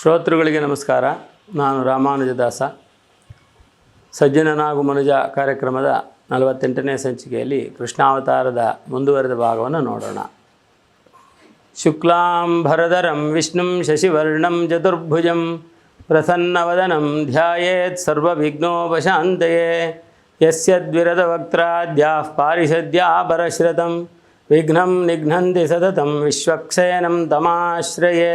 ಶ್ರೋತೃಗಳಿಗೆ ನಮಸ್ಕಾರ. ನಾನು ರಾಮಾನುಜದಾಸ ಸಜ್ಜನನಾಗು ಮನುಜ ಕಾರ್ಯಕ್ರಮದ ನಲವತ್ತೆಂಟನೇ ಸಂಚಿಕೆಯಲ್ಲಿ ಕೃಷ್ಣಾವತಾರದ ಮುಂದುವರೆದ ಭಾಗವನ್ನು ನೋಡೋಣ. ಶುಕ್ಲಾಂ ಭರಧರಂ ವಿಷ್ಣುಂ ಶಶಿವರ್ಣಂ ಚತುರ್ಭುಜಂ ಪ್ರಸನ್ನವದನಂ ಧ್ಯಾಯೇತ್ ಸರ್ವವಿಘ್ನೋಪಶಾಂತಯೇ. ಯಸ್ಯದ್ವಿರದವಕ್ತ್ರಾದ್ಯಾಃ ಪಾರಿಷದ್ಯಾ ಪರಶ್ರತಂ ವಿಘ್ನಂ ನಿಘ್ನಂತಿ ಸತತಂ ವಿಶ್ವಕ್ಷಯನಂ ತಮಾಶ್ರಯೇ.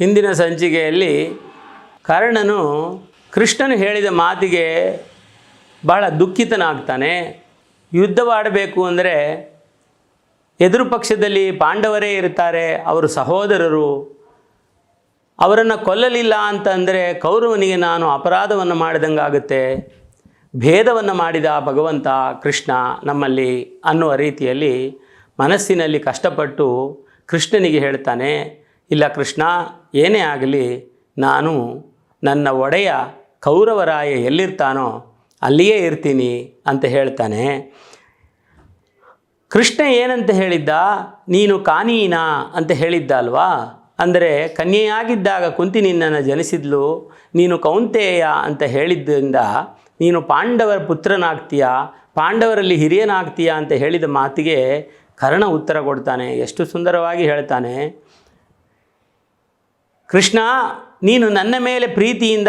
ಹಿಂದಿನ ಸಂಚಿಕೆಯಲ್ಲಿ ಕರ್ಣನು ಕೃಷ್ಣನು ಹೇಳಿದ ಮಾತಿಗೆ ಬಹಳ ದುಃಖಿತನಾಗ್ತಾನೆ. ಯುದ್ಧವಾಡಬೇಕು ಅಂದರೆ ಎದುರು ಪಕ್ಷದಲ್ಲಿ ಪಾಂಡವರೇ ಇರ್ತಾರೆ ಅವರು ಸಹೋದರರು. ಅವರನ್ನು ಕೊಲ್ಲಲಿಲ್ಲ ಅಂತಂದರೆ ಕೌರವನಿಗೆ ನಾನು ಅಪರಾಧವನ್ನು ಮಾಡಿದಂಗಾಗುತ್ತೆ. ಭೇದವನ್ನು ಮಾಡಿದ ಭಗವಂತ ಕೃಷ್ಣ ನಮ್ಮಲ್ಲಿ ಅನ್ನುವ ರೀತಿಯಲ್ಲಿ ಮನಸ್ಸಿನಲ್ಲಿ ಕಷ್ಟಪಟ್ಟು ಕೃಷ್ಣನಿಗೆ ಹೇಳ್ತಾನೆ, ಇಲ್ಲ ಕೃಷ್ಣ ಏನೇ ಆಗಲಿ ನಾನು ನನ್ನ ಒಡೆಯ ಕೌರವರಾಯ ಎಲ್ಲಿರ್ತಾನೋ ಅಲ್ಲಿಯೇ ಇರ್ತೀನಿ ಅಂತ ಹೇಳ್ತಾನೆ. ಕೃಷ್ಣ ಏನಂತ ಹೇಳಿದ್ದ? ನೀನು ಕಾನೀನ ಅಂತ ಹೇಳಿದ್ದ ಅಲ್ವಾ ಅಂದರೆ ಕನ್ಯೆಯಾಗಿದ್ದಾಗ ಕುಂತಿ ನಿನ್ನನ್ನು ಜನಿಸಿದ್ಲು, ನೀನು ಕೌಂತೇಯ ಅಂತ ಹೇಳಿದ್ದರಿಂದ ನೀನು ಪಾಂಡವರ ಪುತ್ರನಾಗ್ತೀಯ, ಪಾಂಡವರಲ್ಲಿ ಹಿರಿಯನಾಗ್ತೀಯ ಅಂತ ಹೇಳಿದ ಮಾತಿಗೆ ಕರ್ಣ ಉತ್ತರ ಕೊಡ್ತಾನೆ. ಎಷ್ಟು ಸುಂದರವಾಗಿ ಹೇಳ್ತಾನೆ. ಕೃಷ್ಣ, ನೀನು ನನ್ನ ಮೇಲೆ ಪ್ರೀತಿಯಿಂದ,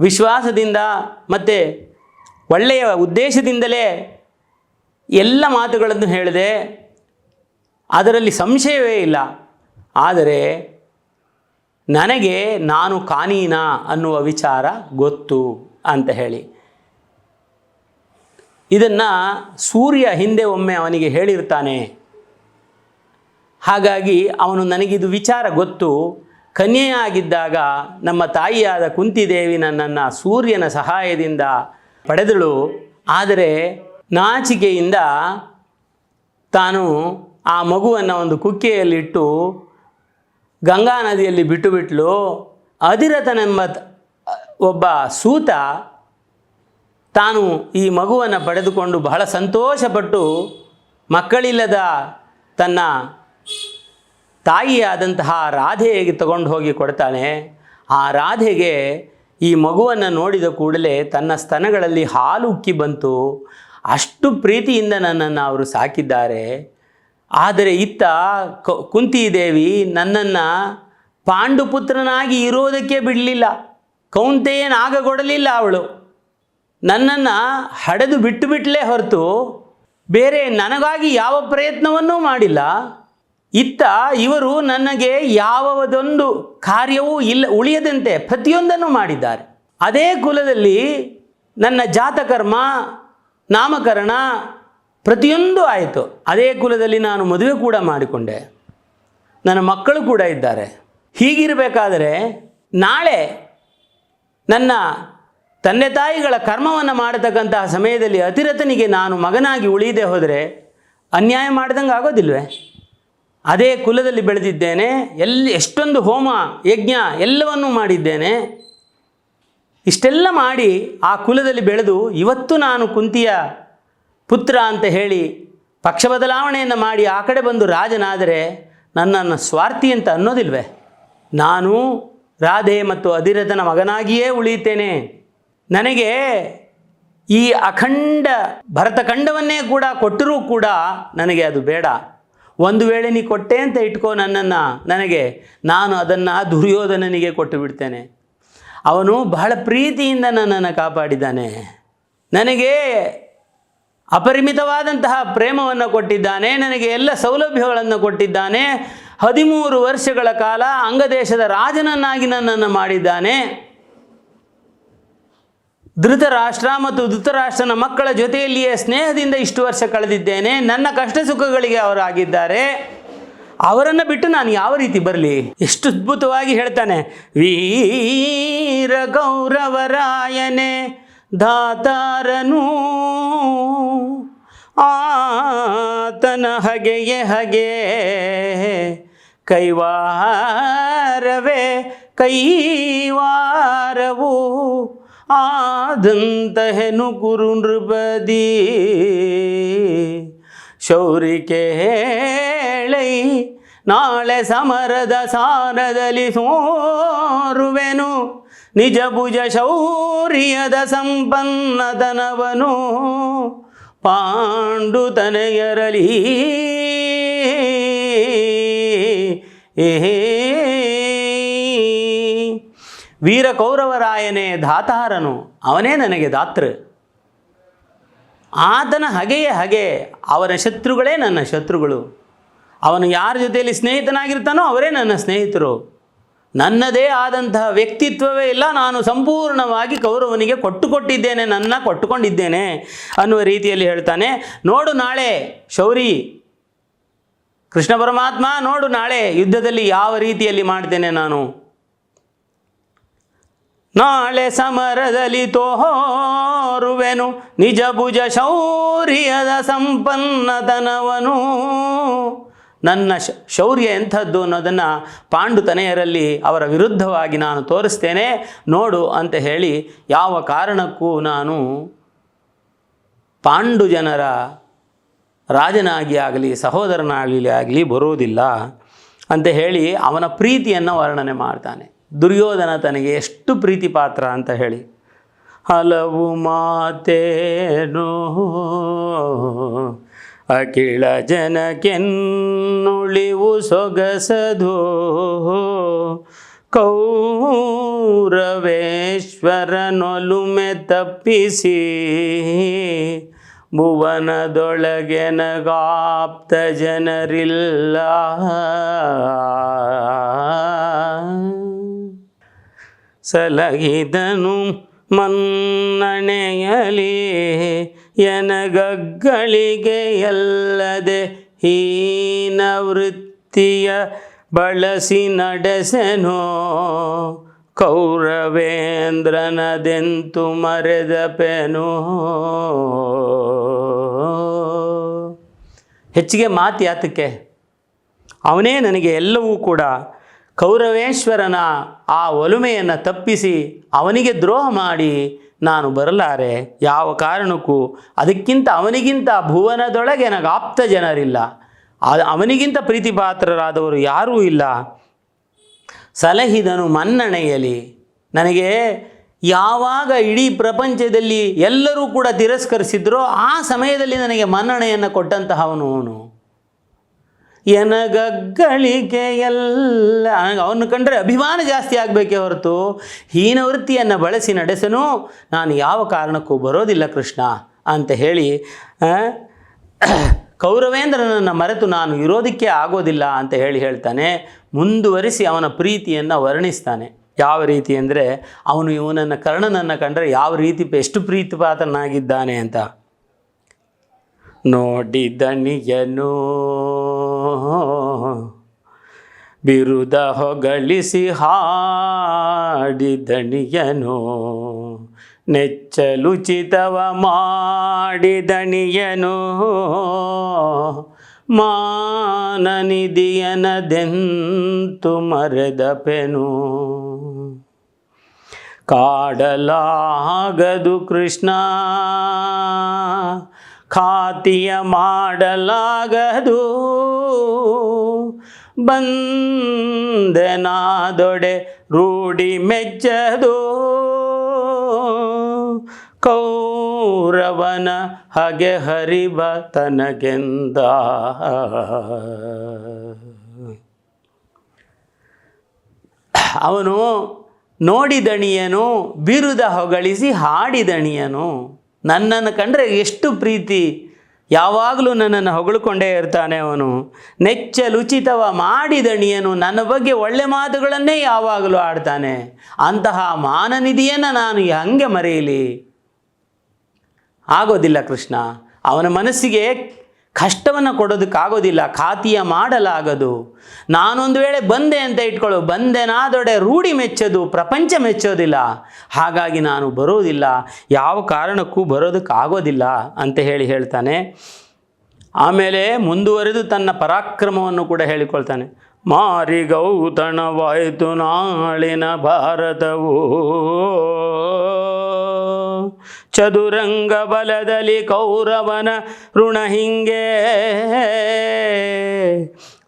ವಿಶ್ವಾಸದಿಂದ ಮತ್ತು ಒಳ್ಳೆಯ ಉದ್ದೇಶದಿಂದಲೇ ಎಲ್ಲ ಮಾತುಗಳನ್ನು ಹೇಳಿದೆ. ಅದರಲ್ಲಿ ಸಂಶಯವೇ ಇಲ್ಲ. ಆದರೆ ನನಗೆ ನಾನು ಕಾನೀನ ಅನ್ನುವ ವಿಚಾರ ಗೊತ್ತು ಅಂತ ಹೇಳಿ. ಇದನ್ನು ಸೂರ್ಯ ಹಿಂದೆ ಒಮ್ಮೆ ಅವನಿಗೆ ಹೇಳಿರ್ತಾನೆ. ಹಾಗಾಗಿ ಅವನು ನನಗಿದು ವಿಚಾರ ಗೊತ್ತು. ಕನ್ಯೆಯಾಗಿದ್ದಾಗ ನಮ್ಮ ತಾಯಿಯಾದ ಕುಂತಿದೇವಿ ನನ್ನನ್ನು ಸೂರ್ಯನ ಸಹಾಯದಿಂದ ಪಡೆದಳು. ಆದರೆ ನಾಚಿಕೆಯಿಂದ ತಾನು ಆ ಮಗುವನ್ನು ಒಂದು ಕುಕ್ಕೆಯಲ್ಲಿಟ್ಟು ಗಂಗಾ ನದಿಯಲ್ಲಿ ಬಿಟ್ಟು ಬಿಟ್ಲು ಅಧಿರಥನೆಂಬ ಒಬ್ಬ ಸೂತ ತಾನು ಈ ಮಗುವನ್ನು ಪಡೆದುಕೊಂಡು ಬಹಳ ಸಂತೋಷಪಟ್ಟು ಮಕ್ಕಳಿಲ್ಲದ ತನ್ನ ತಾಯಿಯಾದಂತಹ ರಾಧೆಗೆ ತಗೊಂಡು ಹೋಗಿ ಕೊಡ್ತಾನೆ. ಆ ರಾಧೆಗೆ ಈ ಮಗುವನ್ನು ನೋಡಿದ ಕೂಡಲೇ ತನ್ನ ಸ್ತನಗಳಲ್ಲಿ ಹಾಲು ಉಕ್ಕಿ ಬಂತು. ಅಷ್ಟು ಪ್ರೀತಿಯಿಂದ ನನ್ನನ್ನು ಅವರು ಸಾಕಿದ್ದಾರೆ. ಆದರೆ ಇತ್ತ ಕುಂತಿದೇವಿ ನನ್ನನ್ನು ಪಾಂಡುಪುತ್ರನಾಗಿ ಇರೋದಕ್ಕೆ ಬಿಡಲಿಲ್ಲ. ಕೌಂತೆಯನಾಗಗೊಡಲಿಲ್ಲ ಅವಳು. ನನ್ನನ್ನು ಹಡೆದು ಬಿಟ್ಟು ಬಿಟ್ಟಲೇ ಹೊರತು ಬೇರೆ ನನಗಾಗಿ ಯಾವ ಪ್ರಯತ್ನವನ್ನೂ ಮಾಡಿಲ್ಲ. ಇತ್ತ ಇವರು ನನಗೆ ಯಾವದೊಂದು ಕಾರ್ಯವೂ ಇಲ್ಲ, ಉಳಿಯದಂತೆ ಪ್ರತಿಯೊಂದನ್ನು ಮಾಡಿದ್ದಾರೆ. ಅದೇ ಕುಲದಲ್ಲಿ ನನ್ನ ಜಾತಕರ್ಮ, ನಾಮಕರಣ ಪ್ರತಿಯೊಂದು ಆಯಿತು. ಅದೇ ಕುಲದಲ್ಲಿ ನಾನು ಮದುವೆ ಕೂಡ ಮಾಡಿಕೊಂಡೆ. ನನ್ನ ಮಕ್ಕಳು ಕೂಡ ಇದ್ದಾರೆ. ಹೀಗಿರಬೇಕಾದರೆ ನಾಳೆ ನನ್ನ ತಂದೆ ತಾಯಿಗಳ ಕರ್ಮವನ್ನು ಮಾಡತಕ್ಕಂತಹ ಸಮಯದಲ್ಲಿ ಅತಿರಥನಿಗೆ ನಾನು ಮಗನಾಗಿ ಉಳಿಯದೆ ಹೋದರೆ ಅನ್ಯಾಯ ಮಾಡಿದಂಗೆ ಆಗೋದಿಲ್ವೇ ಅದೇ ಕುಲದಲ್ಲಿ ಬೆಳೆದಿದ್ದೇನೆ, ಎಲ್ಲಿ ಎಷ್ಟೊಂದು ಹೋಮ, ಯಜ್ಞ ಎಲ್ಲವನ್ನೂ ಮಾಡಿದ್ದೇನೆ. ಇಷ್ಟೆಲ್ಲ ಮಾಡಿ ಆ ಕುಲದಲ್ಲಿ ಬೆಳೆದು ಇವತ್ತು ನಾನು ಕುಂತಿಯ ಪುತ್ರ ಅಂತ ಹೇಳಿ ಪಕ್ಷ ಬದಲಾವಣೆಯನ್ನು ಮಾಡಿ ಆ ಕಡೆ ಬಂದು ರಾಜನಾದರೆ ನನ್ನನ್ನು ಸ್ವಾರ್ಥಿ ಅಂತ ಅನ್ನೋದಿಲ್ವೇ? ನಾನು ರಾಧೆ ಮತ್ತು ಅಧಿರಥನ ಮಗನಾಗಿಯೇ ಉಳಿಯುತ್ತೇನೆ. ನನಗೆ ಈ ಅಖಂಡ ಭರತಖಂಡವನ್ನೇ ಕೂಡ ಕೊಟ್ಟರೂ ಕೂಡ ನನಗೆ ಅದು ಬೇಡ. ಒಂದು ವೇಳೆ ನೀ ಕೊಟ್ಟೆ ಅಂತ ಇಟ್ಕೋ ನನ್ನನ್ನು, ನನಗೆ, ನಾನು ಅದನ್ನು ದುರ್ಯೋಧನನಿಗೆ ಕೊಟ್ಟು ಬಿಡ್ತೇನೆ. ಅವನು ಬಹಳ ಪ್ರೀತಿಯಿಂದ ನನ್ನನ್ನು ಕಾಪಾಡಿದ್ದಾನೆ. ನನಗೆ ಅಪರಿಮಿತವಾದಂತಹ ಪ್ರೇಮವನ್ನು ಕೊಟ್ಟಿದ್ದಾನೆ, ನನಗೆ ಎಲ್ಲ ಸೌಲಭ್ಯಗಳನ್ನು ಕೊಟ್ಟಿದ್ದಾನೆ. ಹದಿಮೂರು ವರ್ಷಗಳ ಕಾಲ ಅಂಗದೇಶದ ರಾಜನನ್ನಾಗಿ ನನ್ನನ್ನು ಮಾಡಿದ್ದಾನೆ. ಧೃತರಾಷ್ಟ್ರ ಮತ್ತು ಧೃತರಾಷ್ಟ್ರನ ಮಕ್ಕಳ ಜೊತೆಯಲ್ಲಿಯೇ ಸ್ನೇಹದಿಂದ ಇಷ್ಟು ವರ್ಷ ಕಳೆದಿದ್ದೇನೆ. ನನ್ನ ಕಷ್ಟ ಸುಖಗಳಿಗೆ ಅವರಾಗಿದ್ದಾರೆ. ಅವರನ್ನು ಬಿಟ್ಟು ನಾನು ಯಾವ ರೀತಿ ಬರಲಿ? ಎಷ್ಟು ಅದ್ಭುತವಾಗಿ ಹೇಳ್ತಾನೆ. ವೀರ ಗೌರವರಾಯನೇ ದಾತಾರನು, ಆತನ ಹಗೆಯೇ ಹಗೆ, ಕೈವಾರವೇ ಕೈವಾರವು ಆದಂತಹೆನು ಗುರು ನೃಪದಿ. ಶೌರಿಕೆ ಹೇಳೈ, ನಾಳೆ ಸಮರದ ಸಾರದಲ್ಲಿ ಸೋರುವೆನು. ನಿಜ ಭುಜ ಶೌರ್ಯದ ಸಂಪನ್ನತನವನು ಪಾಂಡು ತನೆಯರಲಿ. ಏ ವೀರ ಕೌರವರಾಯನೇ ದಾತಾರನು ಅವನೇ ನನಗೆ ದಾತೃ. ಆತನ ಹಗೆಯ ಹಗೆ ಅವನ ಶತ್ರುಗಳೇ ನನ್ನ ಶತ್ರುಗಳು. ಅವನು ಯಾರ ಜೊತೆಯಲ್ಲಿ ಸ್ನೇಹಿತನಾಗಿರ್ತಾನೋ ಅವರೇ ನನ್ನ ಸ್ನೇಹಿತರು. ನನ್ನದೇ ಆದಂತಹ ವ್ಯಕ್ತಿತ್ವವೇ ಇಲ್ಲ, ನಾನು ಸಂಪೂರ್ಣವಾಗಿ ಕೌರವನಿಗೆ ಕೊಟ್ಟು ಕೊಟ್ಟಿದ್ದೇನೆ, ನನ್ನ ಕೊಟ್ಟುಕೊಂಡಿದ್ದೇನೆ ಅನ್ನುವ ರೀತಿಯಲ್ಲಿ ಹೇಳ್ತಾನೆ. ನೋಡು ನಾಳೆ ಶೌರಿ, ಕೃಷ್ಣ ಪರಮಾತ್ಮ, ನೋಡು ನಾಳೆ ಯುದ್ಧದಲ್ಲಿ ಯಾವ ರೀತಿಯಲ್ಲಿ ಮಾಡ್ತೇನೆ ನಾನು. ನಾಳೆ ಸಮರದಲ್ಲಿ ತೋರುವೆನು ನಿಜ ಭುಜ ಶೌರ್ಯದ ಸಂಪನ್ನತನವನು. ನನ್ನ ಶೌರ್ಯ ಎಂಥದ್ದು ಅನ್ನೋದನ್ನು ಪಾಂಡುತನೆಯರಲ್ಲಿ ಅವರ ವಿರುದ್ಧವಾಗಿ ನಾನು ತೋರಿಸ್ತೇನೆ, ನೋಡು ಅಂತ ಹೇಳಿ ಯಾವ ಕಾರಣಕ್ಕೂ ನಾನು ಪಾಂಡು ಜನರ ರಾಜನಾಗಿ ಆಗಲಿ, ಸಹೋದರನಾಗಲಿ ಆಗಲಿ ಬರುವುದಿಲ್ಲ ಅಂತ ಹೇಳಿ ಅವನ ಪ್ರೀತಿಯನ್ನು ವರ್ಣನೆ ಮಾಡ್ತಾನೆ. ದುರ್ಯೋಧನ ತನಗೆ ಎಷ್ಟು ಪ್ರೀತಿ ಪಾತ್ರ ಅಂತ ಹೇಳಿ. ಹಲವು ಮಾತೇನು ಅಖಿಳ ಜನಕೆನ್ನುಳಿವು ಸೊಗಸದು. ಕೌರವೇಶ್ವರನೊಲುಮೆ ತಪ್ಪಿಸಿ. ಭುವನದೊಳಗೆ ನಗಾಪ್ತ ಜನರಿಲ್ಲ. ಸಲಹಿದನು ಮನ್ನಣೆಯಲಿ. ಎನಗಗ್ಗಳಿಗೆ ಎಲ್ಲದೆ ಹೀನ ವೃತ್ತಿಯ ಬಳಸಿ ನಡೆಸೆನೋ. ಕೌರವೇಂದ್ರನದೆಂತು ಮರೆದ ಪೆನು ಹೆಚ್ಚಿಗೆ ಮಾತು ಯಾತಕ್ಕೆ? ಅವನೇ ನನಗೆ ಎಲ್ಲವೂ ಕೂಡ ಕೌರವೇಶ್ವರನ ಆ ಒಲುಮೆಯನ್ನು ತಪ್ಪಿಸಿ ಅವನಿಗೆ ದ್ರೋಹ ಮಾಡಿ ನಾನು ಬರಲಾರೆ. ಯಾವ ಕಾರಣಕ್ಕೂ ಅದಕ್ಕಿಂತ ಅವನಿಗಿಂತ ಭುವನದೊಳಗೆ ನನಗೆ ಆಪ್ತ ಜನರಿಲ್ಲ ಅವನಿಗಿಂತ ಪ್ರೀತಿಪಾತ್ರರಾದವರು ಯಾರೂ ಇಲ್ಲ. ಸಲಹಿದನು ಮನ್ನಣೆಯಲಿ ನನಗೆ ಯಾವಾಗ ಇಡೀ ಪ್ರಪಂಚದಲ್ಲಿ ಎಲ್ಲರೂ ಕೂಡ ತಿರಸ್ಕರಿಸಿದ್ರೋ ಆ ಸಮಯದಲ್ಲಿ ನನಗೆ ಮನ್ನಣೆಯನ್ನು ಕೊಟ್ಟಂತಹವನು ಅವನು. ಎನಗಗ್ಗಳಿಗೆ ಎಲ್ಲ. ಅವನು ಕಂಡ್ರೆ ಅಭಿಮಾನ ಜಾಸ್ತಿ ಆಗಬೇಕೇ ಹೊರತು ಹೀನವೃತ್ತಿಯನ್ನು ಬಳಸಿ ನಡೆಸನು. ನಾನು ಯಾವ ಕಾರಣಕ್ಕೂ ಬರೋದಿಲ್ಲ ಕೃಷ್ಣ ಅಂತ ಹೇಳಿ ಕೌರವೇಂದ್ರನನ್ನು ಮರೆತು ನಾನು ಇರೋದಕ್ಕೆ ಆಗೋದಿಲ್ಲ ಅಂತ ಹೇಳಿ ಹೇಳ್ತಾನೆ. ಮುಂದುವರಿಸಿ ಅವನ ಪ್ರೀತಿಯನ್ನು ವರ್ಣಿಸ್ತಾನೆ. ಯಾವ ರೀತಿ ಅಂದರೆ ಅವನು ಇವನನ್ನು ಕರ್ಣನನ್ನು ಕಂಡರೆ ಯಾವ ರೀತಿ ಎಷ್ಟು ಪ್ರೀತಿಪಾತ್ರನಾಗಿದ್ದಾನೆ ಅಂತ. ನೋಡಿದಣಿಯನು ಬಿರುದ ಹೊಗಳಿಸಿ ಹಾಡಿದಣಿಯನು ನೆಚ್ಚಲುಚಿತವ ಮಾಡಿದಣಿಯನು ಮರೆದ ಪೆನು ಕಾಡಲಾಗದು ಕೃಷ್ಣ ಖಾತಿಯ ಮಾಡಲಾಗದು. ಬಂದನಾದೊಡೆ ರೂಢಿ ಮೆಚ್ಚದು ಕೌರವನ ಹಗೆ ಹರಿವ ತನಗೆಂದ. ಅವನು ನೋಡಿದಣಿಯನು ಬಿರುದ ಹೊಗಳಿಸಿ ಹಾಡಿದಣಿಯನು. ನನ್ನನ್ನು ಕಂಡರೆ ಎಷ್ಟು ಪ್ರೀತಿ. ಯಾವಾಗಲೂ ನನ್ನನ್ನು ಹೊಗಳಿಕೊಂಡೇ ಇರ್ತಾನೆ ಅವನು. ನೆಚ್ಚಲುಚಿತವ ಮಾಡಿದಣಿಯನು. ನನ್ನ ಬಗ್ಗೆ ಒಳ್ಳೆ ಮಾತುಗಳನ್ನೇ ಯಾವಾಗಲೂ ಆಡ್ತಾನೆ. ಅಂತಹ ಮಾನನಿಧಿಯನ್ನು ನಾನು ಹಂಗೆ ಮರೆಯಲಿ. ಆಗೋದಿಲ್ಲ ಕೃಷ್ಣ. ಅವನ ಮನಸ್ಸಿಗೆ ಕಷ್ಟವನ್ನು ಕೊಡೋದಕ್ಕಾಗೋದಿಲ್ಲ, ಖಾತಿಯ ಮಾಡಲಾಗದು. ನಾನೊಂದು ವೇಳೆ ಬಂದೆ ಅಂತ ಇಟ್ಕೊಳ್ಳು, ಬಂದೆನಾದೊಡೆ ರೂಢಿ ಮೆಚ್ಚೋದು, ಪ್ರಪಂಚ ಮೆಚ್ಚೋದಿಲ್ಲ. ಹಾಗಾಗಿ ನಾನು ಬರೋದಿಲ್ಲ, ಯಾವ ಕಾರಣಕ್ಕೂ ಬರೋದಕ್ಕಾಗೋದಿಲ್ಲ ಅಂತ ಹೇಳಿ ಹೇಳ್ತಾನೆ. ಆಮೇಲೆ ಮುಂದುವರೆದು ತನ್ನ ಪರಾಕ್ರಮವನ್ನು ಕೂಡ ಹೇಳಿಕೊಳ್ತಾನೆ. ಮಾರಿಗೌತಣವಾಯಿತು ನಾಳಿನ ಭಾರತವು. ಚದುರಂಗ ಬಲದಲ್ಲಿ ಕೌರವನ ಋಣ ಹಿಂಗೆ.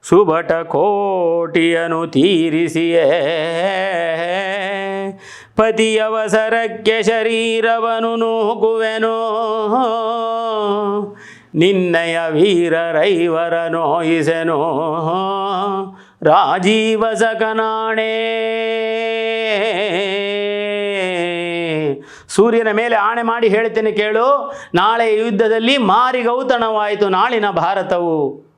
ಸುಭಟ ಕೋಟಿಯನು ತೀರಿಸಿಯೇ. ಪತಿಯವಸರಕ್ಕೆ ಶರೀರವನು ನೂಕುವೆನೋ. ನಿನ್ನಯ ವೀರರೈವರ ನೋಯಿಸೆನೋ. ರಾಜೀವ ಸಕನಾಣೆ ಸೂರ್ಯನ ಮೇಲೆ ಆಣೆ ಮಾಡಿ ಹೇಳ್ತೇನೆ ಕೇಳು, ನಾಳೆ ಯುದ್ಧದಲ್ಲಿ ಮಾರಿಗೌತಣವಾಯಿತು ನಾಳಿನ ಭಾರತವು.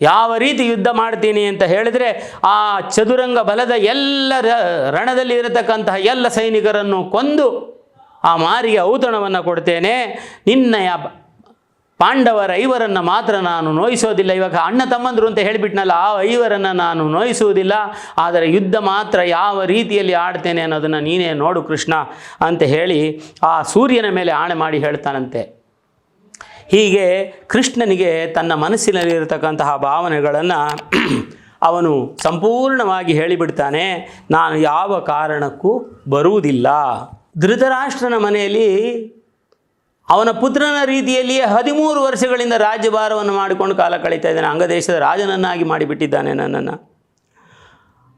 ಯಾವ ರೀತಿ ಯುದ್ಧ ಮಾಡ್ತೀನಿ ಅಂತ ಹೇಳಿದರೆ, ಆ ಚದುರಂಗ ಬಲದ ಎಲ್ಲ ರಣದಲ್ಲಿ ಇರತಕ್ಕಂತಹ ಎಲ್ಲ ಸೈನಿಕರನ್ನು ಕೊಂದು ಆ ಮಾರಿಗೆ ಔತಣವನ್ನು ಕೊಡ್ತೇನೆ. ನಿನ್ನಯ ಬ- ಪಾಂಡವರ ಐವರನ್ನು ಮಾತ್ರ ನಾನು ನೋಯಿಸೋದಿಲ್ಲ. ಇವಾಗ ಅಣ್ಣ ತಮ್ಮಂದರು ಅಂತ ಹೇಳಿಬಿಟ್ನಲ್ಲ, ಆ ಐವರನ್ನು ನಾನು ನೋಯಿಸುವುದಿಲ್ಲ ಆದರೆ ಯುದ್ಧ ಮಾತ್ರ ಯಾವ ರೀತಿಯಲ್ಲಿ ಆಡ್ತೇನೆ ಅನ್ನೋದನ್ನು ನೀನೇ ನೋಡು ಕೃಷ್ಣ ಅಂತ ಹೇಳಿ ಆ ಸೂರ್ಯನ ಮೇಲೆ ಆಣೆ ಮಾಡಿ ಹೇಳ್ತಾನಂತೆ. ಹೀಗೆ ಕೃಷ್ಣನಿಗೆ ತನ್ನ ಮನಸ್ಸಿನಲ್ಲಿರತಕ್ಕಂತಹ ಭಾವನೆಗಳನ್ನು ಅವನು ಸಂಪೂರ್ಣವಾಗಿ ಹೇಳಿಬಿಡ್ತಾನೆ. ನಾನು ಯಾವ ಕಾರಣಕ್ಕೂ ಬರುವುದಿಲ್ಲ. ಧೃತರಾಷ್ಟ್ರನ ಮನೆಯಲ್ಲಿ ಅವನ ಪುತ್ರನ ರೀತಿಯಲ್ಲಿಯೇ ಹದಿಮೂರು ವರ್ಷಗಳಿಂದ ರಾಜ್ಯಭಾರವನ್ನು ಮಾಡಿಕೊಂಡು ಕಾಲ ಕಳೀತಾ ಇದ್ದಾನೆ. ಅಂಗದೇಶದ ರಾಜನನ್ನಾಗಿ ಮಾಡಿಬಿಟ್ಟಿದ್ದಾನೆ ನನ್ನನ್ನು.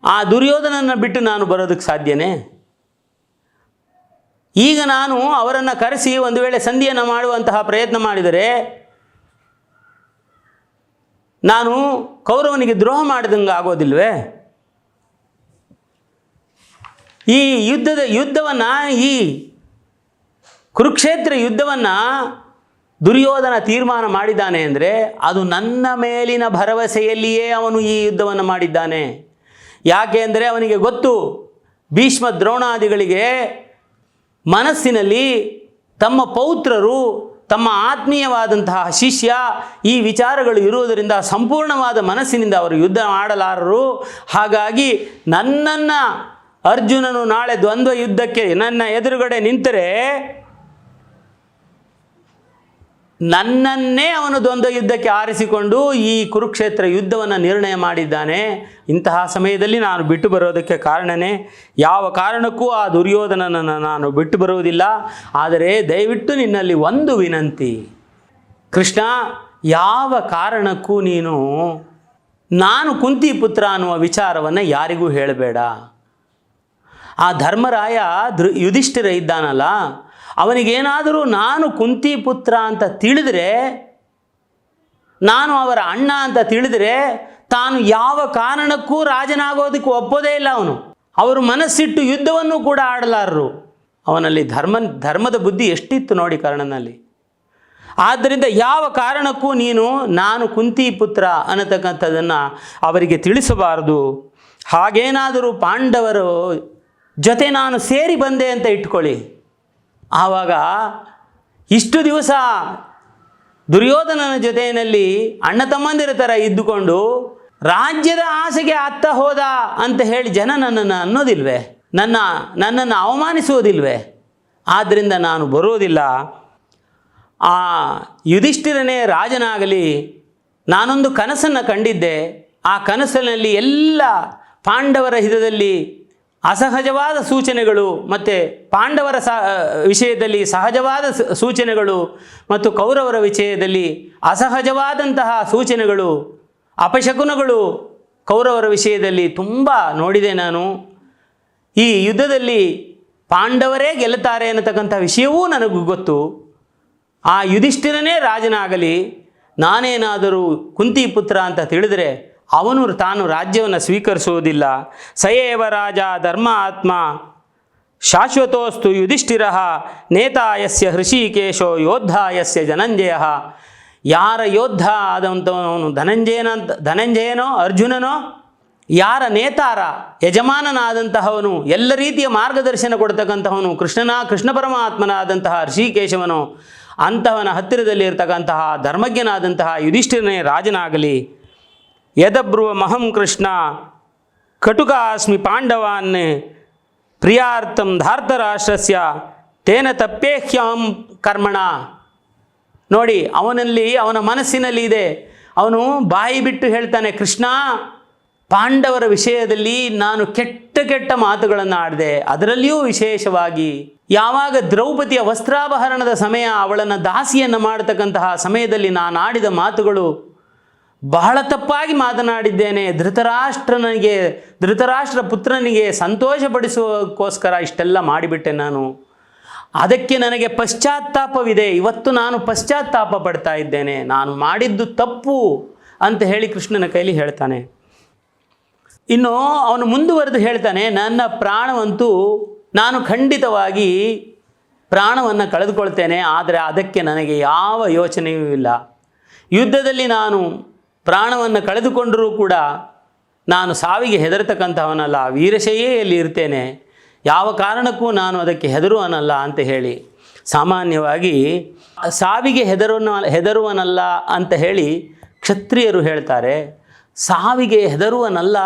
ಆ ದುರ್ಯೋಧನನ್ನು ಬಿಟ್ಟು ನಾನು ಬರೋದಕ್ಕೆ ಸಾಧ್ಯನೇ? ಈಗ ನಾನು ಅವರನ್ನು ಕರೆಸಿ ಒಂದು ವೇಳೆ ಸಂಧಿಯನ್ನು ಮಾಡುವಂತಹ ಪ್ರಯತ್ನ ಮಾಡಿದರೆ, ನಾನು ಕೌರವನಿಗೆ ದ್ರೋಹ ಮಾಡಿದಂಗೆ ಆಗೋದಿಲ್ವೇ? ಈ ಯುದ್ಧದ, ಯುದ್ಧವನ್ನು ಈ ಕುರುಕ್ಷೇತ್ರ ಯುದ್ಧವನ್ನು ದುರ್ಯೋಧನ ತೀರ್ಮಾನ ಮಾಡಿದ್ದಾನೆ ಅಂದರೆ ಅದು ನನ್ನ ಮೇಲಿನ ಭರವಸೆಯಲ್ಲಿಯೇ ಅವನು ಈ ಯುದ್ಧವನ್ನು ಮಾಡಿದ್ದಾನೆ. ಯಾಕೆ ಅಂದರೆ ಅವನಿಗೆ ಗೊತ್ತು, ಭೀಷ್ಮ ದ್ರೋಣಾದಿಗಳಿಗೆ ಮನಸ್ಸಿನಲ್ಲಿ ತಮ್ಮ ಪೌತ್ರರು, ತಮ್ಮ ಆತ್ಮೀಯವಾದಂತಹ ಶಿಷ್ಯ ಈ ವಿಚಾರಗಳು ಇರುವುದರಿಂದ ಸಂಪೂರ್ಣವಾದ ಮನಸ್ಸಿನಿಂದ ಅವರು ಯುದ್ಧ ಮಾಡಲಾರರು. ಹಾಗಾಗಿ ನನ್ನನ್ನು ಅರ್ಜುನನು ನಾಳೆ ದ್ವಂದ್ವ ಯುದ್ಧಕ್ಕೆ ನನ್ನ ಎದುರುಗಡೆ ನಿಂತರೆ ನನ್ನನ್ನೇ ಅವನು ದ್ವಂದ್ವ ಯುದ್ಧಕ್ಕೆ ಆರಿಸಿಕೊಂಡು ಈ ಕುರುಕ್ಷೇತ್ರ ಯುದ್ಧವನ್ನು ನಿರ್ಣಯ ಮಾಡಿದ್ದಾನೆ. ಇಂತಹ ಸಮಯದಲ್ಲಿ ನಾನು ಬಿಟ್ಟು ಬರೋದಕ್ಕೆ ಕಾರಣನೇ, ಯಾವ ಕಾರಣಕ್ಕೂ ಆ ದುರ್ಯೋಧನನನ್ನು ನಾನು ಬಿಟ್ಟು ಬರುವುದಿಲ್ಲ. ಆದರೆ ದಯವಿಟ್ಟು ನಿನ್ನಲ್ಲಿ ಒಂದು ವಿನಂತಿ. ಕೃಷ್ಣ, ಯಾವ ಕಾರಣಕ್ಕೂ ನೀನು ನಾನು ಕುಂತಿ ಪುತ್ರ ಅನ್ನುವ ವಿಚಾರವನ್ನು ಯಾರಿಗೂ ಹೇಳಬೇಡ. ಆ ಧರ್ಮರಾಯ ದೃ ಯುಧಿಷ್ಠಿರ ಇದ್ದಾನಲ್ಲ ಅವನಿಗೇನಾದರೂ ನಾನು ಕುಂತಿ ಪುತ್ರ ಅಂತ ತಿಳಿದರೆ, ನಾನು ಅವರ ಅಣ್ಣ ಅಂತ ತಿಳಿದರೆ, ತಾನು ಯಾವ ಕಾರಣಕ್ಕೂ ರಾಜನಾಗೋದಕ್ಕೆ ಒಪ್ಪೋದೇ ಇಲ್ಲ ಅವನು. ಅವರು ಮನಸ್ಸಿಟ್ಟು ಯುದ್ಧವನ್ನು ಕೂಡ ಆಡಲಾರರು. ಅವನಲ್ಲಿ ಧರ್ಮ ಧರ್ಮದ ಬುದ್ಧಿ ಎಷ್ಟಿತ್ತು ನೋಡಿ ಕರ್ಣನಲ್ಲಿ. ಆದ್ದರಿಂದ ಯಾವ ಕಾರಣಕ್ಕೂ ನೀನು ನಾನು ಕುಂತಿ ಪುತ್ರ ಅನ್ನತಕ್ಕಂಥದ್ದನ್ನು ಅವರಿಗೆ ತಿಳಿಸಬಾರದು. ಹಾಗೇನಾದರೂ ಪಾಂಡವರು ಜೊತೆ ನಾನು ಸೇರಿ ಬಂದೆ ಅಂತ ಇಟ್ಕೊಳ್ಳಿ. ಆವಾಗ ಇಷ್ಟು ದಿವಸ ದುರ್ಯೋಧನನ ಜೊತೆಯಲ್ಲಿ ಅಣ್ಣ ತಮ್ಮಂದಿರ ಥರ ಇದ್ದುಕೊಂಡು ರಾಜ್ಯದ ಆಸೆಗೆ ಅತ್ತ ಹೋದ ಅಂತ ಹೇಳಿ ಜನ ನನ್ನನ್ನು ಅನ್ನೋದಿಲ್ವೇ? ನನ್ನ, ನನ್ನನ್ನು ಅವಮಾನಿಸೋದಿಲ್ವೇ ಆದ್ದರಿಂದ ನಾನು ಬರುವುದಿಲ್ಲ ಆ ಯುಧಿಷ್ಠಿರನೇ ರಾಜನಾಗಲಿ, ನಾನೊಂದು ಕನಸನ್ನು ಕಂಡಿದ್ದೆ. ಆ ಕನಸಿನಲ್ಲಿ ಎಲ್ಲ ಪಾಂಡವರ ಹಿತದಲ್ಲಿ ಅಸಹಜವಾದ ಸೂಚನೆಗಳು ಮತ್ತು ಪಾಂಡವರ ಸ ವಿಷಯದಲ್ಲಿ ಸಹಜವಾದ ಸೂಚನೆಗಳು ಮತ್ತು ಕೌರವರ ವಿಷಯದಲ್ಲಿ ಅಸಹಜವಾದಂತಹ ಸೂಚನೆಗಳು, ಅಪಶಕುನಗಳು ಕೌರವರ ವಿಷಯದಲ್ಲಿ ತುಂಬ ನೋಡಿದೆ ನಾನು. ಈ ಯುದ್ಧದಲ್ಲಿ ಪಾಂಡವರೇ ಗೆಲ್ಲುತ್ತಾರೆ ಅನ್ನತಕ್ಕಂಥ ವಿಷಯವೂ ನನಗೂ ಗೊತ್ತು. ಆ ಯುಧಿಷ್ಠಿರನೇ ರಾಜನಾಗಲಿ, ನಾನೇನಾದರೂ ಕುಂತಿ ಪುತ್ರ ಅಂತ ತಿಳಿದರೆ ಅವನು ತಾನು ರಾಜ್ಯವನ್ನು ಸ್ವೀಕರಿಸುವುದಿಲ್ಲ. ಸಯೇವ ರಾಜ ಧರ್ಮ ಆತ್ಮ ಶಾಶ್ವತೋಸ್ತು ಯುಧಿಷ್ಠಿರ ನೇತಾಯಸ್ಯ ಹೃಷಿಕೇಶೋ ಯೋದ್ಧ ಯಸ್ಯ ಧನಂಜಯ ಯಾರ ಯೋದ್ಧ ಆದಂಥವನು ಧನಂಜಯನ, ಧನಂಜಯನೋ ಅರ್ಜುನನೋ? ಯಾರ ನೇತಾರ, ಯಜಮಾನನಾದಂತಹವನು, ಎಲ್ಲ ರೀತಿಯ ಮಾರ್ಗದರ್ಶನ ಕೊಡ್ತಕ್ಕಂತಹವನು, ಕೃಷ್ಣನ, ಕೃಷ್ಣ ಪರಮಾತ್ಮನಾದಂತಹ ಋಷಿಕೇಶವನು ಅಂತಹವನ ಹತ್ತಿರದಲ್ಲಿ ಇರತಕ್ಕಂತಹ ಧರ್ಮಜ್ಞನಾದಂತಹ ಯುಧಿಷ್ಠಿರನೇ ರಾಜನಾಗಲಿ. ಯದಬ್ರುವ ಮಹಂ ಕೃಷ್ಣ ಕಟುಕಾಸ್ಮಿ ಪಾಂಡವಾನ್ ಪ್ರಿಯಾರ್ಥಂ ಧಾರ್ತರಾಷ್ಟ್ರಸ್ಯ ತೇನ ತಪ್ಪೇಹ್ಯಂ ಕರ್ಮಣ. ನೋಡಿ, ಅವನಲ್ಲಿ, ಅವನ ಮನಸ್ಸಿನಲ್ಲಿ ಇದೆ. ಅವನು ಬಾಯಿ ಬಿಟ್ಟು ಹೇಳ್ತಾನೆ, ಕೃಷ್ಣ, ಪಾಂಡವರ ವಿಷಯದಲ್ಲಿ ನಾನು ಕೆಟ್ಟ ಕೆಟ್ಟ ಮಾತುಗಳನ್ನು ಆಡಿದೆ. ಅದರಲ್ಲಿಯೂ ವಿಶೇಷವಾಗಿ ಯಾವಾಗ ದ್ರೌಪದಿಯ ವಸ್ತ್ರಾಪಹರಣದ ಸಮಯ ಅವಳನ್ನು ದಾಸಿಯನ್ನು ಮಾಡತಕ್ಕಂತಹ ಸಮಯದಲ್ಲಿ ನಾನು ಆಡಿದ ಮಾತುಗಳು ಬಹಳ ತಪ್ಪಾಗಿ ಮಾತನಾಡಿದ್ದೇನೆ. ಧೃತರಾಷ್ಟ್ರನಿಗೆ ಧೃತರಾಷ್ಟ್ರ ಪುತ್ರನಿಗೆ ಸಂತೋಷಪಡಿಸುವಕ್ಕೋಸ್ಕರ ಇಷ್ಟೆಲ್ಲ ಮಾಡಿಬಿಟ್ಟೆ ನಾನು. ಅದಕ್ಕೆ ನನಗೆ ಪಶ್ಚಾತ್ತಾಪವಿದೆ. ಇವತ್ತು ನಾನು ಪಶ್ಚಾತ್ತಾಪ ಪಡ್ತಾ ಇದ್ದೇನೆ. ನಾನು ಮಾಡಿದ್ದು ತಪ್ಪು ಅಂತ ಹೇಳಿ ಕೃಷ್ಣನ ಕೈಲಿ ಹೇಳ್ತಾನೆ. ಇನ್ನು ಅವನು ಮುಂದುವರೆದು ಹೇಳ್ತಾನೆ, ನನ್ನ ಪ್ರಾಣವಂತೂ ನಾನು ಖಂಡಿತವಾಗಿ ಪ್ರಾಣವನ್ನು ಕಳೆದುಕೊಳ್ತೇನೆ, ಆದರೆ ಅದಕ್ಕೆ ನನಗೆ ಯಾವ ಯೋಚನೆಯೂ ಇಲ್ಲ. ಯುದ್ಧದಲ್ಲಿ ನಾನು ಪ್ರಾಣವನ್ನು ಕಳೆದುಕೊಂಡರೂ ಕೂಡ ನಾನು ಸಾವಿಗೆ ಹೆದರ್ತಕ್ಕಂಥವನಲ್ಲ ವೀರಶೈಯಲ್ಲಿ ಇರ್ತೇನೆ. ಯಾವ ಕಾರಣಕ್ಕೂ ನಾನು ಅದಕ್ಕೆ ಹೆದರುವನಲ್ಲ ಅಂತ ಹೇಳಿ, ಸಾಮಾನ್ಯವಾಗಿ ಸಾವಿಗೆ ಹೆದರುವನ, ಹೆದರುವನಲ್ಲ ಅಂತ ಹೇಳಿ ಕ್ಷತ್ರಿಯರು ಹೇಳ್ತಾರೆ. ಸಾವಿಗೆ ಹೆದರುವನಲ್ಲ,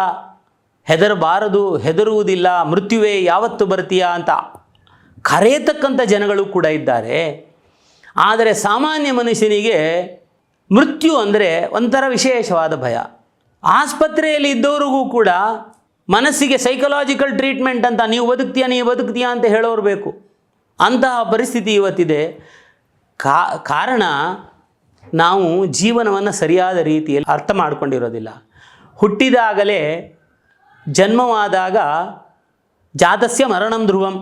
ಹೆದರಬಾರದು, ಹೆದರುವುದಿಲ್ಲ, ಮೃತ್ಯುವೇ ಯಾವತ್ತು ಬರ್ತೀಯಾ ಅಂತ ಕರೆಯತಕ್ಕಂಥ ಜನಗಳು ಕೂಡ ಇದ್ದಾರೆ. ಆದರೆ ಸಾಮಾನ್ಯ ಮನುಷ್ಯನಿಗೆ ಮೃತ್ಯು ಅಂದರೆ ಒಂಥರ ವಿಶೇಷವಾದ ಭಯ. ಆಸ್ಪತ್ರೆಯಲ್ಲಿ ಇದ್ದವರಿಗೂ ಕೂಡ ಮನಸ್ಸಿಗೆ ಸೈಕಲಾಜಿಕಲ್ ಟ್ರೀಟ್ಮೆಂಟ್ ಅಂತ, ನೀವು ಬದುಕ್ತೀಯಾ ನೀವು ಬದುಕ್ತೀಯಾ ಅಂತ ಹೇಳೋರು ಬೇಕು. ಅಂತಹ ಪರಿಸ್ಥಿತಿ ಇವತ್ತಿದೆ. ಕಾ, ಕಾರಣ ನಾವು ಜೀವನವನ್ನು ಸರಿಯಾದ ರೀತಿಯಲ್ಲಿ ಅರ್ಥ ಮಾಡ್ಕೊಂಡಿರೋದಿಲ್ಲ. ಹುಟ್ಟಿದಾಗಲೇ ಜನ್ಮವಾದಾಗ ಜಾತಸ್ಯ ಮರಣಂ ಧ್ರುವಂ.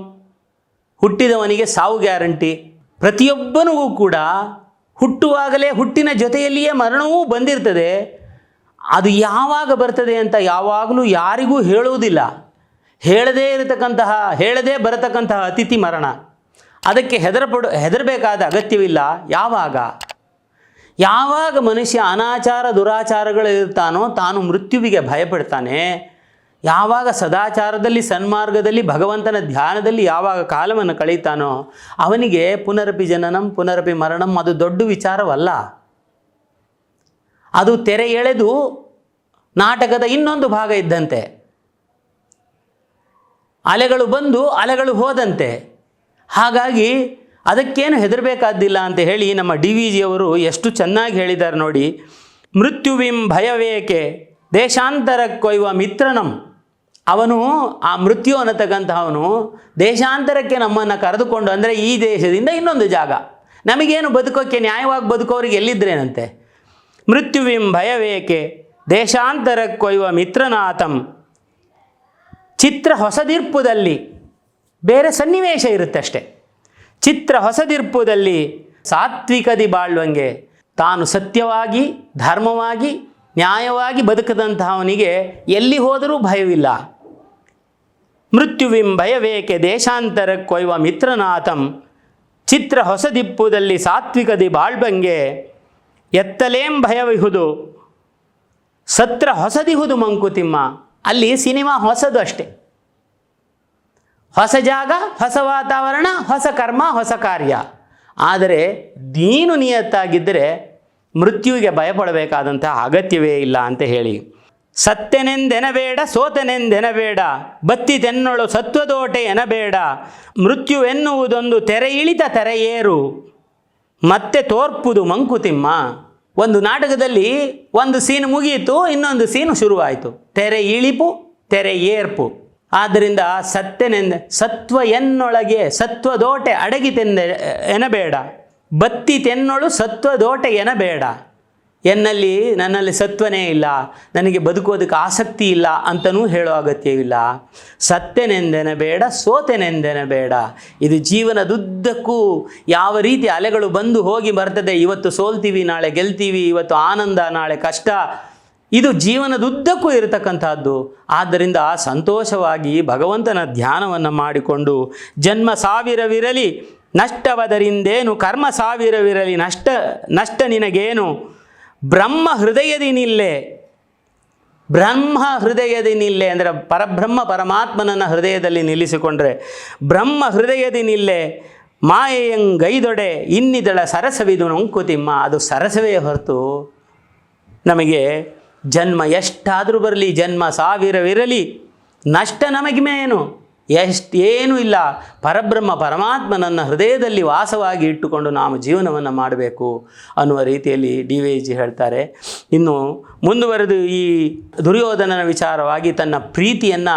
ಹುಟ್ಟಿದವನಿಗೆ ಸಾವು ಗ್ಯಾರಂಟಿ. ಪ್ರತಿಯೊಬ್ಬನಿಗೂ ಕೂಡ ಹುಟ್ಟುವಾಗಲೇ ಹುಟ್ಟಿನ ಜೊತೆಯಲ್ಲಿಯೇ ಮರಣವೂ ಬಂದಿರ್ತದೆ. ಅದು ಯಾವಾಗ ಬರ್ತದೆ ಅಂತ ಯಾವಾಗಲೂ ಯಾರಿಗೂ ಹೇಳುವುದಿಲ್ಲ. ಹೇಳದೇ ಇರತಕ್ಕಂತಹ, ಹೇಳದೇ ಬರತಕ್ಕಂತಹ ಅತಿಥಿ ಮರಣ. ಅದಕ್ಕೆ ಹೆದರಪಡು, ಹೆದರಬೇಕಾದ ಅಗತ್ಯವಿಲ್ಲ. ಯಾವಾಗ? ಯಾವಾಗ ಮನುಷ್ಯ ಅನಾಚಾರ ದುರಾಚಾರಗಳಿರ್ತಾನೋ ತಾನು ಮೃತ್ಯುವಿಗೆ ಭಯಪಡ್ತಾನೆ. ಯಾವಾಗ ಸದಾಚಾರದಲ್ಲಿ, ಸನ್ಮಾರ್ಗದಲ್ಲಿ, ಭಗವಂತನ ಧ್ಯಾನದಲ್ಲಿ ಯಾವಾಗ ಕಾಲವನ್ನು ಕಳೀತಾನೋ, ಅವನಿಗೆ ಪುನರಪಿ ಜನನಂ, ಪುನರಪಿ ಮರಣಂ, ಅದು ದೊಡ್ಡ ವಿಚಾರವಲ್ಲ. ಅದು ತೆರೆ ಎಳೆದು ನಾಟಕದ ಇನ್ನೊಂದು ಭಾಗ ಇದ್ದಂತೆ. ಅಲೆಗಳು ಬಂದು ಅಲೆಗಳು ಹೋದಂತೆ. ಹಾಗಾಗಿ ಅದಕ್ಕೇನು ಹೆದರಬೇಕಾದ್ದಿಲ್ಲ ಅಂತ ಹೇಳಿ ನಮ್ಮ ಡಿ ವಿ ಜಿಯವರು ಎಷ್ಟು ಚೆನ್ನಾಗಿ ಹೇಳಿದ್ದಾರೆ ನೋಡಿ, ಮೃತ್ಯುವಿಂ ಭಯವೇಕೆ ದೇಶಾಂತರಕ್ಕೊಯ್ಯುವ ಮಿತ್ರನಂ. ಅವನು ಆ ಮೃತ್ಯು ಅನ್ನತಕ್ಕಂಥವನು ದೇಶಾಂತರಕ್ಕೆ ನಮ್ಮನ್ನು ಕರೆದುಕೊಂಡು ಅಂದರೆ ಈ ದೇಶದಿಂದ ಇನ್ನೊಂದು ಜಾಗ. ನಮಗೇನು ಬದುಕೋಕ್ಕೆ ನ್ಯಾಯವಾಗಿ ಬದುಕೋರಿಗೆ ಎಲ್ಲಿದ್ರೇನಂತೆ? ಮೃತ್ಯುವಿಂ ಭಯವೇಕೆ? ದೇಶಾಂತರಕ್ಕೊಯ್ಯುವ ಮಿತ್ರನಾಥಂ. ಚಿತ್ರ ಹೊಸದಿರ್ಪುದಲ್ಲಿ ಬೇರೆ ಸನ್ನಿವೇಶ ಇರುತ್ತೆ ಅಷ್ಟೆ. ಚಿತ್ರ ಹೊಸದಿರ್ಪುದಲ್ಲಿ ಸಾತ್ವಿಕದಿ ಬಾಳ್ವಂಗೆ ತಾನು ಸತ್ಯವಾಗಿ, ಧರ್ಮವಾಗಿ ನ್ಯಾಯವಾಗಿ ಬದುಕದಂತಹವನಿಗೆ ಎಲ್ಲಿ ಹೋದರೂ ಭಯವಿಲ್ಲ. ಮೃತ್ಯುವಿಂ ಭಯವೇಕೆ ದೇಶಾಂತರ ಕೊಯ್ವ ಮಿತ್ರನಾಥಂ. ಚಿತ್ರ ಹೊಸದಿಪ್ಪುದಲ್ಲಿ ಸಾತ್ವಿಕದಿ ಬಾಳ್ಬಂಗೆ. ಎತ್ತಲೇಂ ಭಯವಿಹುದು. ಸತ್ರ ಹೊಸದಿಹುದು ಮಂಕುತಿಮ್ಮ. ಅಲ್ಲಿ ಸಿನಿಮಾ ಹೊಸದು ಅಷ್ಟೆ. ಹೊಸ ಜಾಗ, ಹೊಸ ವಾತಾವರಣ, ಹೊಸ ಕರ್ಮ, ಹೊಸ ಕಾರ್ಯ. ಆದರೆ ದೀನು ನಿಯತ್ತಾಗಿದ್ದರೆ ಮೃತ್ಯುವಿಗೆ ಭಯಪಡಬೇಕಾದಂತಹ ಅಗತ್ಯವೇ ಇಲ್ಲ ಅಂತ ಹೇಳಿ. ಸತ್ಯನೆಂದೆನಬೇಡ, ಸೋತನೆಂದೆನಬೇಡ ಬತ್ತಿ ತೆನ್ನೊಳು ಸತ್ವದೋಟೆ ಎನಬೇಡ, ಮೃತ್ಯುವೆನ್ನುವುದೊಂದು ತೆರೆ ಇಳಿತ ತೆರೆಯೇರು ಮತ್ತೆ ತೋರ್ಪುದು ಮಂಕುತಿಮ್ಮ. ಒಂದು ನಾಟಕದಲ್ಲಿ ಒಂದು ಸೀನ್ ಮುಗಿಯಿತು, ಇನ್ನೊಂದು ಸೀನು ಶುರುವಾಯಿತು. ತೆರೆ ಇಳಿಪು, ತೆರೆ ಏರ್ಪು. ಆದ್ದರಿಂದ ಸತ್ಯನೆಂದ ಸತ್ವ ಎನ್ನೊಳಗೆ ಸತ್ವದೋಟೆ ಅಡಗಿತೆಂದೆ ಎನಬೇಡ. ಬತ್ತಿ ತೆನ್ನೊಳು ಸತ್ವದೋಟೆ ಎನಬೇಡ ಎನ್ನಲ್ಲಿ ನನ್ನಲ್ಲಿ ಸತ್ವನೇ ಇಲ್ಲ, ನನಗೆ ಬದುಕೋದಕ್ಕೆ ಆಸಕ್ತಿ ಇಲ್ಲ ಅಂತನೂ ಹೇಳೋ ಅಗತ್ಯವಿಲ್ಲ. ಸತ್ಯನೆಂದೆನ ಬೇಡ, ಸೋತೆನೆಂದೆನ ಬೇಡ. ಇದು ಜೀವನದುದ್ದಕ್ಕೂ ಯಾವ ರೀತಿ ಅಲೆಗಳು ಬಂದು ಹೋಗಿ ಬರ್ತದೆ, ಇವತ್ತು ಸೋಲ್ತೀವಿ, ನಾಳೆ ಗೆಲ್ತೀವಿ, ಇವತ್ತು ಆನಂದ, ನಾಳೆ ಕಷ್ಟ, ಇದು ಜೀವನದುದ್ದಕ್ಕೂ ಇರತಕ್ಕಂಥದ್ದು. ಆದ್ದರಿಂದ ಸಂತೋಷವಾಗಿ ಭಗವಂತನ ಧ್ಯಾನವನ್ನು ಮಾಡಿಕೊಂಡು ಜನ್ಮ ಸಾವಿರವಿರಲಿ ನಷ್ಟವದರಿಂದೇನು ಕರ್ಮ ಸಾವಿರವಿರಲಿ, ನಷ್ಟ ನಷ್ಟ ನಿನಗೇನು? ಬ್ರಹ್ಮ ಹೃದಯದಿನಿಲ್ಲೆ ಬ್ರಹ್ಮ ಹೃದಯದಿ ನಿಲ್ಲೆ ಅಂದರೆ ಪರಬ್ರಹ್ಮ ಪರಮಾತ್ಮನನ್ನು ಹೃದಯದಲ್ಲಿ ನಿಲ್ಲಿಸಿಕೊಂಡ್ರೆ ಬ್ರಹ್ಮ ಹೃದಯದಿ ನಿಲ್ಲೆ. ಮಾಯೆಯಂಗೈದೊಡೆ ಇನ್ನಿದಳ ಸರಸವಿದು ನೊಂಕುತಿಮ್ಮ. ಅದು ಸರಸವೇ ಹೊರತು ನಮಗೆ ಜನ್ಮ ಎಷ್ಟಾದರೂ ಬರಲಿ, ಜನ್ಮ ಸಾವಿರವಿರಲಿ. ನಷ್ಟ ನಮಗಿಮೇನು ಎಷ್ಟು ಏನೂ ಇಲ್ಲ. ಪರಬ್ರಹ್ಮ ಪರಮಾತ್ಮ ನನ್ನ ಹೃದಯದಲ್ಲಿ ವಾಸವಾಗಿ ಇಟ್ಟುಕೊಂಡು ನಾವು ಜೀವನವನ್ನು ಮಾಡಬೇಕು ಅನ್ನುವ ರೀತಿಯಲ್ಲಿ ಡಿ ವಿ ಜಿ ಹೇಳ್ತಾರೆ. ಇನ್ನು ಮುಂದುವರೆದು ಈ ದುರ್ಯೋಧನನ ವಿಚಾರವಾಗಿ ತನ್ನ ಪ್ರೀತಿಯನ್ನು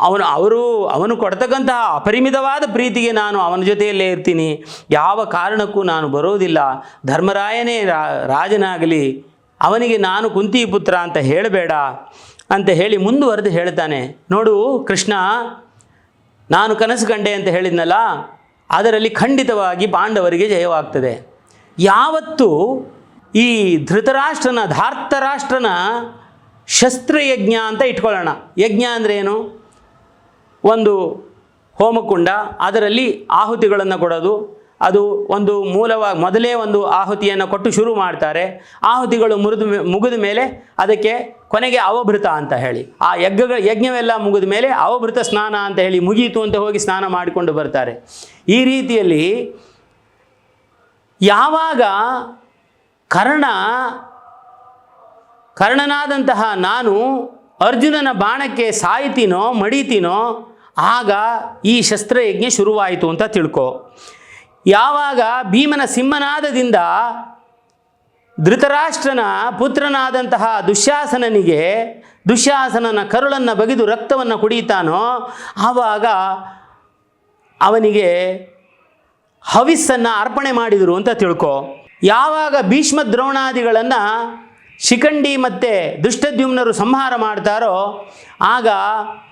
ಅವನು, ಅವರು, ಅವನು ಕೊಡ್ತಕ್ಕಂತಹ ಅಪರಿಮಿತವಾದ ಪ್ರೀತಿಗೆ ನಾನು ಅವನ ಜೊತೆಯಲ್ಲೇ ಇರ್ತೀನಿ. ಯಾವ ಕಾರಣಕ್ಕೂ ನಾನು ಬರೋದಿಲ್ಲ. ಧರ್ಮರಾಯನೇ ರಾಜನಾಗಲಿ, ಅವನಿಗೆ ನಾನು ಕುಂತಿ ಪುತ್ರ ಅಂತ ಹೇಳಬೇಡ ಅಂತ ಹೇಳಿ ಮುಂದುವರೆದು ಹೇಳ್ತಾನೆ. ನೋಡು ಕೃಷ್ಣ ನಾನು ಕನಸು ಕಂಡೆ ಅಂತ ಹೇಳಿದ್ನಲ್ಲ, ಅದರಲ್ಲಿ ಖಂಡಿತವಾಗಿ ಪಾಂಡವರಿಗೆ ಜಯವಾಗ್ತದೆ. ಯಾವತ್ತು ಈ ಧೃತರಾಷ್ಟ್ರನ, ಧಾರ್ತರಾಷ್ಟ್ರನ ಶಸ್ತ್ರಯಜ್ಞ ಅಂತ ಇಟ್ಕೊಳ್ಳೋಣ. ಯಜ್ಞ ಅಂದರೆ ಏನು? ಒಂದು ಹೋಮಕುಂಡ, ಅದರಲ್ಲಿ ಆಹುತಿಗಳನ್ನು ಕೊಡೋದು ಅದು ಒಂದು ಮೂಲವಾಗಿ ಮೊದಲೇ ಒಂದು ಆಹುತಿಯನ್ನು ಕೊಟ್ಟು ಶುರು ಮಾಡ್ತಾರೆ. ಆಹುತಿಗಳು ಮುರಿದು ಮುಗಿದ ಮೇಲೆ ಅದಕ್ಕೆ ಕೊನೆಗೆ ಅವಭೃತ ಅಂತ ಹೇಳಿ. ಆ ಯಜ್ಞ, ಯಜ್ಞವೆಲ್ಲ ಮುಗಿದ ಮೇಲೆ ಅವಭೃತ ಸ್ನಾನ ಅಂತ ಹೇಳಿ ಮುಗಿಯಿತು ಅಂತ ಹೋಗಿ ಸ್ನಾನ ಮಾಡಿಕೊಂಡು ಬರ್ತಾರೆ. ಈ ರೀತಿಯಲ್ಲಿ ಯಾವಾಗ ಕರ್ಣ, ಕರ್ಣನಾದಂತಹ ನಾನು ಅರ್ಜುನನ ಬಾಣಕ್ಕೆ ಸಾಯ್ತೀನೋ, ಮಡಿತೀನೋ, ಆಗ ಈ ಶಸ್ತ್ರಯಜ್ಞ ಶುರುವಾಯಿತು ಅಂತ ತಿಳ್ಕೊ. ಯಾವಾಗ ಭೀಮನ ಸಿಂಹನಾದದಿಂದ ಧೃತರಾಷ್ಟ್ರನ ಪುತ್ರನಾದಂತಹ ದುಶ್ಯಾಸನನಿಗೆ, ದುಶ್ಯಾಸನನ ಕರುಳನ್ನು ಬಗೆದು ರಕ್ತವನ್ನು ಕುಡಿಯುತ್ತಾನೋ, ಆವಾಗ ಅವನಿಗೆ ಹವಿಸ್ಸನ್ನು ಅರ್ಪಣೆ ಮಾಡಿದರು ಅಂತ ತಿಳ್ಕೊ. ಯಾವಾಗ ಭೀಷ್ಮ ದ್ರೋಣಾದಿಗಳನ್ನು ಶಿಖಂಡಿ ಮತ್ತು ದುಷ್ಟದ್ಯುಮ್ನರು ಸಂಹಾರ ಮಾಡ್ತಾರೋ, ಆಗ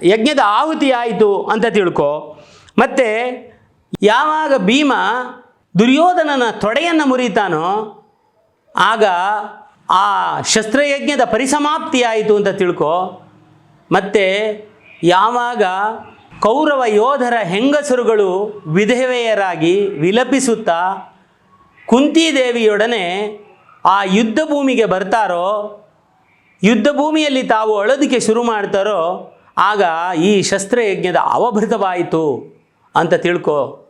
ಯಜ್ಞದ ಆಹುತಿ ಆಯಿತು ಅಂತ ತಿಳ್ಕೊ. ಮತ್ತು ಯಾವಾಗ ಭೀಮ ದುರ್ಯೋಧನನ ತೊಡೆಯನ್ನು ಮುರಿತಾನೋ ಆಗ ಆ ಶಸ್ತ್ರಯಜ್ಞದ ಪರಿಸಮಾಪ್ತಿಯಾಯಿತು ಅಂತ ತಿಳ್ಕೊ. ಮತ್ತು ಯಾವಾಗ ಕೌರವ ಯೋಧರ ಹೆಂಗಸರುಗಳು ವಿಧವೆಯರಾಗಿ ವಿಲಪಿಸುತ್ತಾ ಕುಂತಿದೇವಿಯೊಡನೆ ಆ ಯುದ್ಧ ಭೂಮಿಗೆ ಬರ್ತಾರೋ, ಯುದ್ಧ ಭೂಮಿಯಲ್ಲಿ ತಾವು ಅಳೋದಕ್ಕೆ ಶುರು ಮಾಡ್ತಾರೋ, ಆಗ ಈ ಶಸ್ತ್ರಯಜ್ಞದ ಅವಭೃತವಾಯಿತು ಅಂತ ತಿಳ್ಕೊ.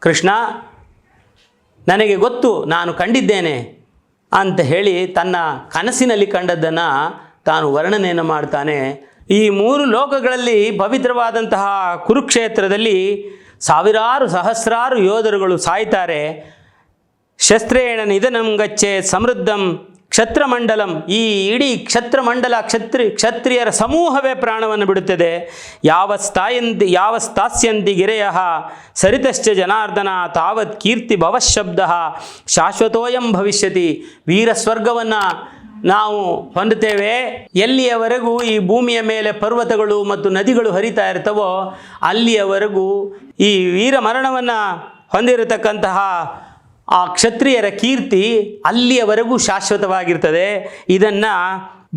ಕೃಷ್ಣ, ನನಗೆ ಗೊತ್ತು, ನಾನು ಕಂಡಿದ್ದೇನೆ ಅಂತ ಹೇಳಿ ತನ್ನ ಕನಸಿನಲ್ಲಿ ಕಂಡದ್ದನ್ನು ತಾನು ವರ್ಣನೆಯನ್ನು ಮಾಡ್ತಾನೆ. ಈ ಮೂರು ಲೋಕಗಳಲ್ಲಿ ಪವಿತ್ರವಾದಂತಹ ಕುರುಕ್ಷೇತ್ರದಲ್ಲಿ ಸಾವಿರಾರು ಸಹಸ್ರಾರು ಯೋಧರುಗಳು ಸಾಯ್ತಾರೆ. ಶಸ್ತ್ರೇಣ ನಿಧನಂ ಗಚ್ಚೆ ಸಮೃದ್ಧಂ ಕ್ಷತ್ರಮಂಡಲಂ. ಈ ಇಡೀ ಕ್ಷತ್ರಮಂಡಲ ಕ್ಷತ್ರಿ, ಕ್ಷತ್ರಿಯರ ಸಮೂಹವೇ ಪ್ರಾಣವನ್ನು ಬಿಡುತ್ತದೆ. ಯಾವ ಸ್ಥಾಯಂತಿ ಯಾವ ಸ್ಥಾಸ್ಯಂತಿ ಗಿರೆಯ ಸರಿತಶ್ಚ ಜನಾರ್ದನ ತಾವತ್ ಕೀರ್ತಿ ಭವಶಬ್ದ ಶಾಶ್ವತೋಯಂ ಭವಿಷ್ಯತಿ. ವೀರ ಸ್ವರ್ಗವನ್ನು ನಾವು ಹೊಂದುತ್ತೇವೆ. ಎಲ್ಲಿಯವರೆಗೂ ಈ ಭೂಮಿಯ ಮೇಲೆ ಪರ್ವತಗಳು ಮತ್ತು ನದಿಗಳು ಹರಿತಾ ಇರ್ತವೋ ಅಲ್ಲಿಯವರೆಗೂ ಈ ವೀರ ಮರಣವನ್ನು ಹೊಂದಿರತಕ್ಕಂತಹ ಆ ಕ್ಷತ್ರಿಯರ ಕೀರ್ತಿ ಅಲ್ಲಿಯವರೆಗೂ ಶಾಶ್ವತವಾಗಿರ್ತದೆ. ಇದನ್ನು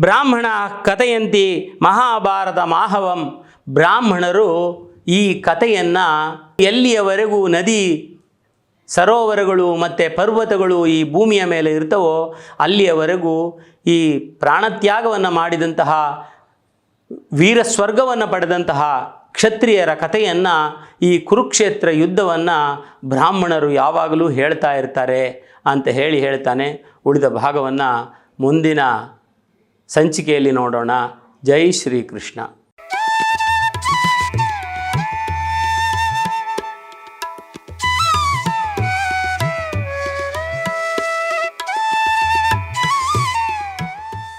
ಬ್ರಾಹ್ಮಣ ಕಥೆಯಂತಿ ಮಹಾಭಾರತ ಮಾಹವಂ ಬ್ರಾಹ್ಮಣರು ಈ ಕಥೆಯನ್ನು ಎಲ್ಲಿಯವರೆಗೂ ನದಿ ಸರೋವರಗಳು ಮತ್ತು ಪರ್ವತಗಳು ಈ ಭೂಮಿಯ ಮೇಲೆ ಇರ್ತವೋ ಅಲ್ಲಿಯವರೆಗೂ ಈ ಪ್ರಾಣತ್ಯಾಗವನ್ನು ಮಾಡಿದಂತಹ ವೀರ ಸ್ವರ್ಗವನ್ನು ಪಡೆದಂತಹ ಕ್ಷತ್ರಿಯರ ಕಥೆಯನ್ನು ಈ ಕುರುಕ್ಷೇತ್ರ ಯುದ್ಧವನ್ನು ಬ್ರಾಹ್ಮಣರು ಯಾವಾಗಲೂ ಹೇಳ್ತಾ ಇರ್ತಾರೆ ಅಂತ ಹೇಳಿ ಹೇಳ್ತಾನೆ. ಉಳಿದ ಭಾಗವನ್ನು ಮುಂದಿನ ಸಂಚಿಕೆಯಲ್ಲಿ ನೋಡೋಣ. ಜೈ ಶ್ರೀಕೃಷ್ಣ.